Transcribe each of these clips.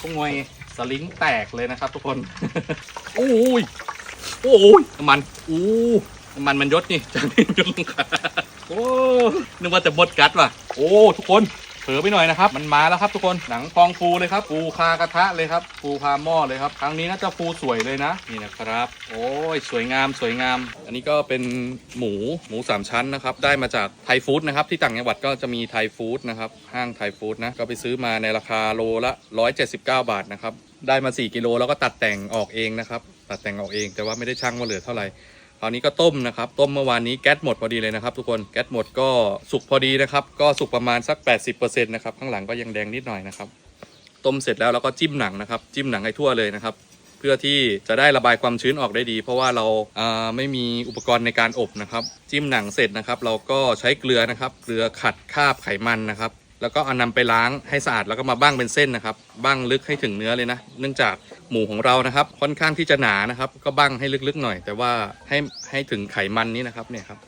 พวกงวยสลิงแตกเลยนะครับ ทุกคนโอ้ยโอ้ยน้ำมันอู้น้ำมันมันยศนี่จากนี้ยศลงขาโอ้นึกว่าจะบดกัดว่ะ โอ้ ทุกคนเผ ลอไปหน่อยนะครับ มันมาแล้วครับทุกคนหนังฟองฟูเลยครับฟูคากระทะเลยครับฟูคาหม้อเลยครับครั้งนี้น่าจะฟูสวยเลยนะนี่นะครับ โอ้ยสวยงามสวยงาม อันนี้ก็เป็นหมูหมูสามชั้นนะครับได้มาจากไทยฟู้ดนะครับที่ต่างจังหวัดก็จะมีไทยฟู้ดนะครับห้างไทยฟู้ดนะก็ไปซื้อมาในราคาโลละ 179 บาทนะครับได้มา 4 กิโลแล้วก็ตัดแต่งออกเองนะครับตัดแต่งออกเองแต่ว่าไม่ได้ชั่งว่าเหลือเท่าไหร่ คราวนี้ก็ต้มนะครับ ต้มเมื่อวานนี้แก๊สหมดพอดีเลยนะครับ ทุกคนแก๊สหมดก็สุกพอดีนะครับ ก็สุกประมาณสัก 80%นะครับข้างหลังก็ยังแดงนิดหน่อยนะครับ ต้มเสร็จแล้วเราก็จิ้มหนังนะครับ จิ้มหนังให้ทั่วเลยนะครับ เพื่อที่จะได้ระบายความชื้นออกได้ดี เพราะว่าเราไม่มีอุปกรณ์ในการอบนะครับ จิ้มหนังเสร็จนะครับ เราก็ใช้เกลือนะครับ เกลือขัดคาบไขมันนะครับ แล้วก็เอานำไปล้างให้สะอาดแล้วก็มาบ้างเป็นเส้นนะครับบ้างลึกให้ถึงเนื้อเลยนะ เนื่องจากหมูของเรานะครับ ค่อนข้างที่จะหนานะครับ ก็บ้างให้ลึกๆหน่อย แต่ว่าให้ให้ถึงไขมันนี้นะครับเนี่ยครับ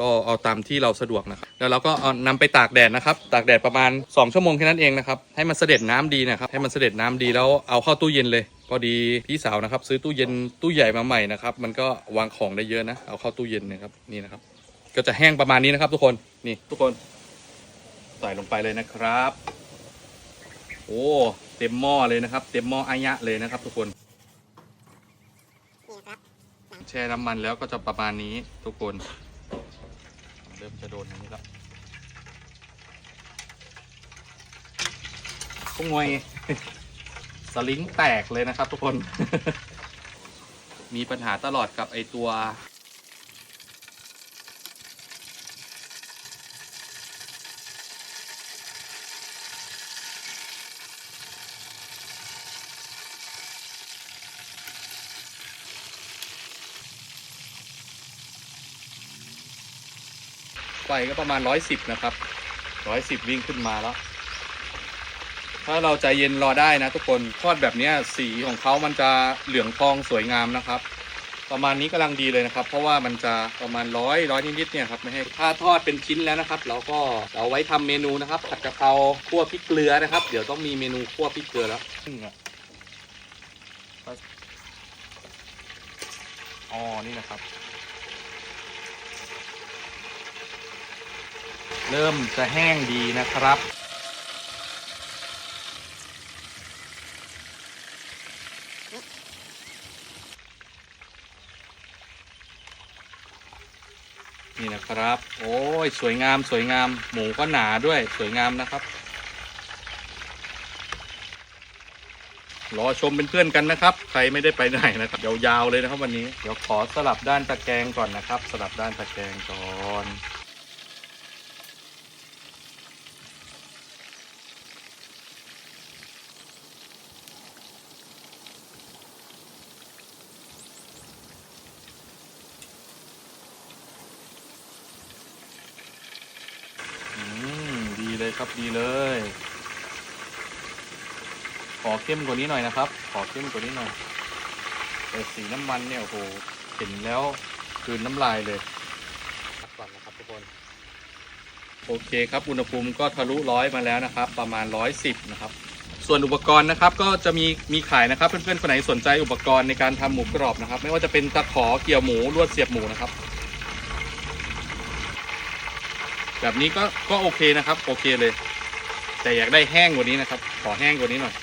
ก็เอาตามที่เราสะดวกนะครับ แล้วเราก็เอานำไปตากแดดนะครับ ตากแดดประมาณ 2 ชั่วโมงแค่นั้นเองนะครับ ให้มันเสด็จน้ำดีนะครับ ให้มันเสด็จน้ำดีแล้วเอาเข้าตู้เย็นเลย พอดีพี่สาวนะครับ ซื้อตู้เย็นตู้ใหญ่มาใหม่นะครับ มันก็วางของได้เยอะนะ เอาเข้าตู้เย็นนะครับ นี่นะครับ ก็จะแห้งประมาณนี้นะครับ ทุกคน นี่ทุกคน ใส่ลงไปเลยนะครับ โอ้เต็มหม้อเลยนะครับ เต็มหม้ออายะเลยนะครับ ทุกคนแช่น้ำมันแล้วก็จะประมาณนี้ทุกคน เริ่มจะโดนอันนี้แล้วพวกงวยสลิงแตกเลยนะครับ ทุกคน มีปัญหาตลอดกับไอตัว ไฟก็ประมาณร้อยสิบนะครับร้อยสิบวิ่งขึ้นมาแล้ว ถ้าเราใจเย็นรอได้นะทุกคนทอดแบบนี้สีของเขามันจะเหลืองทองสวยงามนะครับ ประมาณนี้กำลังดีเลยนะครับ เพราะว่ามันจะประมาณร้อยร้อยนิดๆเนี่ยครับไม่ให้ถ้าทอดเป็นชิ้นแล้วนะครับ เราก็เอาไว้ทำเมนูนะครับ ผัดกะเพราคั่วพริกเกลือนะครับ เดี๋ยวต้องมีเมนูคั่วพริกเกลือแล้วอ๋อนี่นะครับ เริ่มจะแห้งดีนะครับนี่นะครับ โอ้ย สวยงามสวยงาม หมูก็หนาด้วยสวยงามนะครับ รอชมเป็นเพื่อนกันนะครับ ใครไม่ได้ไปไหนนะครับยาวๆเลยนะครับวันนี้ เดี๋ยวขอสลับด้านตะแกรงก่อนนะครับ สลับด้านตะแกรงก่อน อืมดี เลยครับดีเลย ขอเข้มกว่านี้หน่อยนะครับ ขอเข้มกว่านี้หน่อยแต่สีน้ำมันเนี่ยโอ้โหเห็นแล้วคืนน้ำลายเลยก่อนนะครับทุกคน โอเคครับอุณหภูมิก็ทะลุร้อยมาแล้วนะครับ ประมาณร้อยสิบนะครับ ส่วนอุปกรณ์นะครับก็จะมีมีขายนะครับเพื่อนๆคนไหนสนใจอุปกรณ์ในการทำหมูกรอบนะครับ ไม่ว่าจะเป็นตะขอเกี่ยวหมูลวดเสียบหมูนะครับ แบบนี้ก็ก็โอเคนะครับ โอเคเลย แต่อยากได้แห้งกว่านี้นะครับ ขอแห้งกว่านี้หน่อย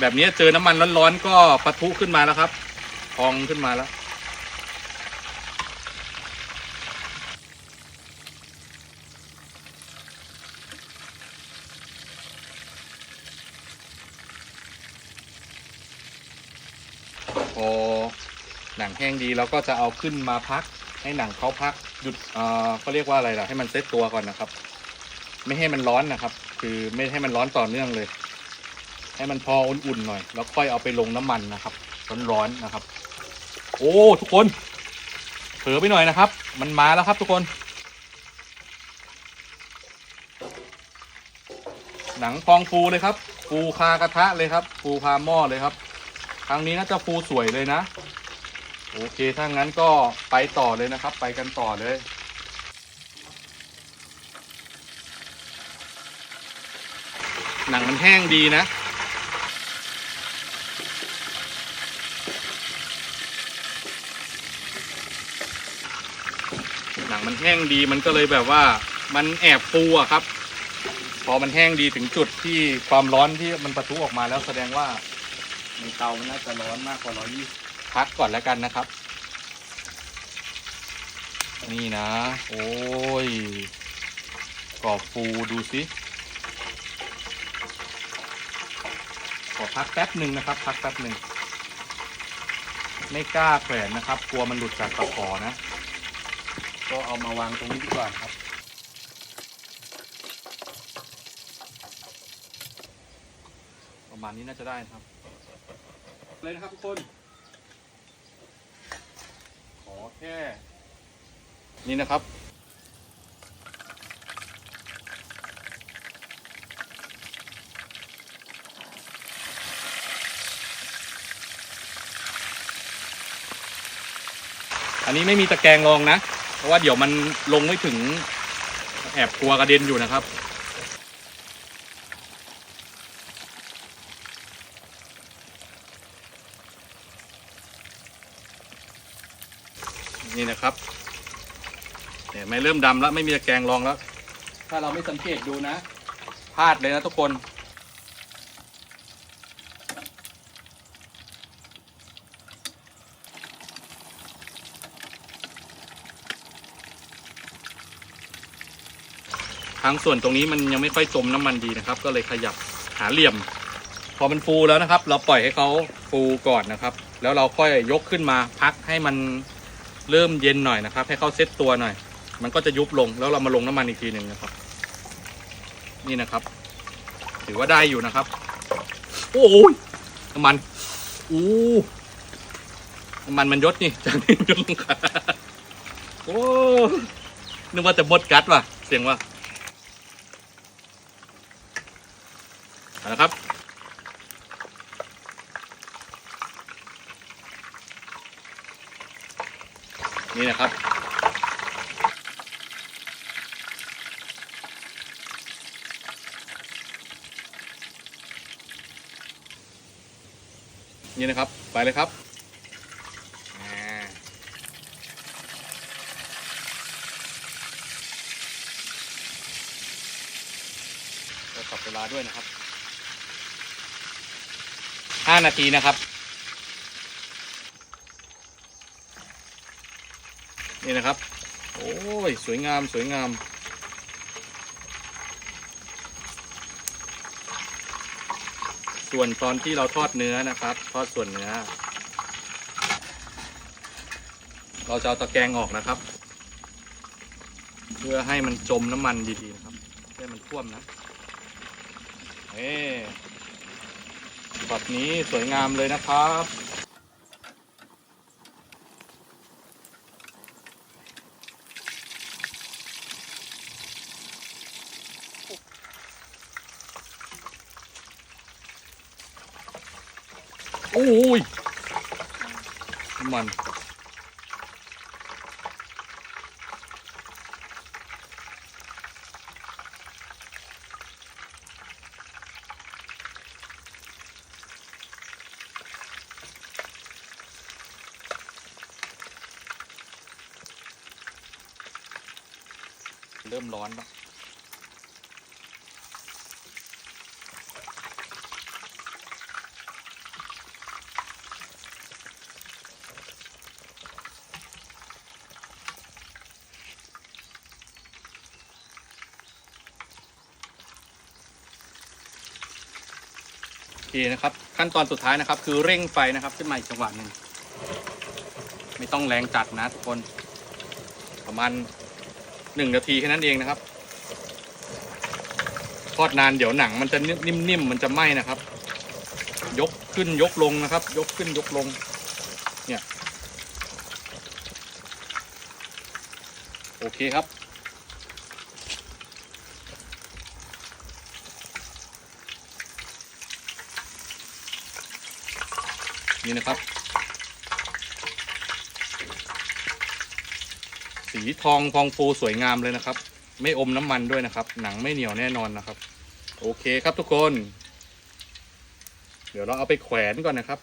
แบบนี้เจอน้ำมันร้อนๆก็ปะทุขึ้นมาแล้วครับ พองขึ้นมาแล้วพอหนังแห้งดีเราก็จะเอาขึ้นมาพัก ให้หนังเขาพัก หยุดเอ่อเขาเรียกว่าอะไรล่ะ ให้มันเซตตัวก่อนนะครับ ไม่ให้มันร้อนนะครับ คือไม่ให้มันร้อนต่อเนื่องเลย ให้มันพออุ่นๆหน่อย แล้วค่อยเอาไปลงน้ำมันนะครับ ร้อนๆนะครับ โอ้ทุกคนเผลอไปหน่อยนะครับ มันมาแล้วครับทุกคน หนังฟองฟูเลยครับฟูคากระทะเลยครับฟูคาหม้อเลยครับ ครั้งนี้น่าจะฟูสวยเลยนะ โอเค ถ้างั้นก็ไปต่อเลยนะครับ ไปกันต่อเลย หนังมันแห้งดีนะ หนังมันแห้งดีมันก็เลยแบบว่ามันแอบฟูอะครับ พอมันแห้งดีถึงจุดที่ความร้อนที่มันปะทุออกมาแล้วแสดงว่าในเตามันน่าจะร้อนมากกว่าร้อยยี่สิบ พักก่อนแล้วกันนะครับ นี่นะ โอ้ยกรอบฟูดูสิขอพักแป๊บหนึ่งนะครับ พักแป๊บหนึ่งไม่กล้าแขวนนะครับ กลัวมันหลุดจากตะขอนะ ก็เอามาวางตรงนี้ดีกว่าครับ ประมาณนี้น่าจะได้นะครับ เลยนะครับทุกคน แค่นี่นะครับ อันนี้ไม่มีตะแกรงรองนะ เพราะว่าเดี๋ยวมันลงไม่ถึงแอบกลัวกระเด็นอยู่นะครับ นี่นะครับเห็นไหมเริ่มดำแล้วไม่มีตะแกรงรองแล้ว ถ้าเราไม่สังเกตดูนะพลาดเลยนะทุกคนทางส่วนตรงนี้มันยังไม่ค่อยจมน้ำมันดีนะครับ ก็เลยขยับหาเหลี่ยม พอมันฟูแล้วนะครับ เราปล่อยให้เขาฟูก่อนนะครับ แล้วเราค่อยยกขึ้นมาพักให้มัน เริ่มเย็นหน่อยนะครับ ให้เขาเซ็ตตัวหน่อย มันก็จะยุบลงแล้วเรามาลงน้ำมันอีกทีหนึ่งนะครับ นี่นะครับ ถือว่าได้อยู่นะครับ โอ้ยน้ำมันอู้น้ำมันมันยศนี่จากนี้ยศลงขาโอ้นึกว่าจะบดกัดว่ะ เสียงว่ะเอาละครับ นี่นะครับ นี่นะครับ ไปเลยครับอ่าก็ปรับเวลาด้วยนะครับห้านาทีนะครับ นี่นะครับ โอ้ย สวยงามสวยงาม ส่วนตอนที่เราทอดเนื้อนะครับ ทอดส่วนเนื้อ เราจะเอาตะแกรงออกนะครับ เพื่อให้มันจมน้ำมันดีๆนะครับให้มันท่วมนะเอ๊แบบนี้สวยงามเลยนะครับ โอ้ยมัน เริ่มร้อนแล้ว เคนะครับ ขั้นตอนสุดท้ายนะครับ คือเร่งไฟนะครับ ขึ้นมาอีกจังหวะหนึ่งไม่ต้องแรงจัดนะทุกคนประมาณหนึ่งนาทีแค่นั้นเองนะครับทอดนานเดี๋ยวหนังมันจะนิ่มๆมันจะไหม้นะครับ ยกขึ้นยกลงนะครับ ยกขึ้นยกลง เนี่ย โอเคครับ นี่นะครับ สีทองพองฟูสวยงามเลยนะครับ ไม่อมน้ำมันด้วยนะครับ หนังไม่เหนียวแน่นอนนะครับ โอเคครับทุกคน เดี๋ยวเราเอาไปแขวนก่อนนะครับ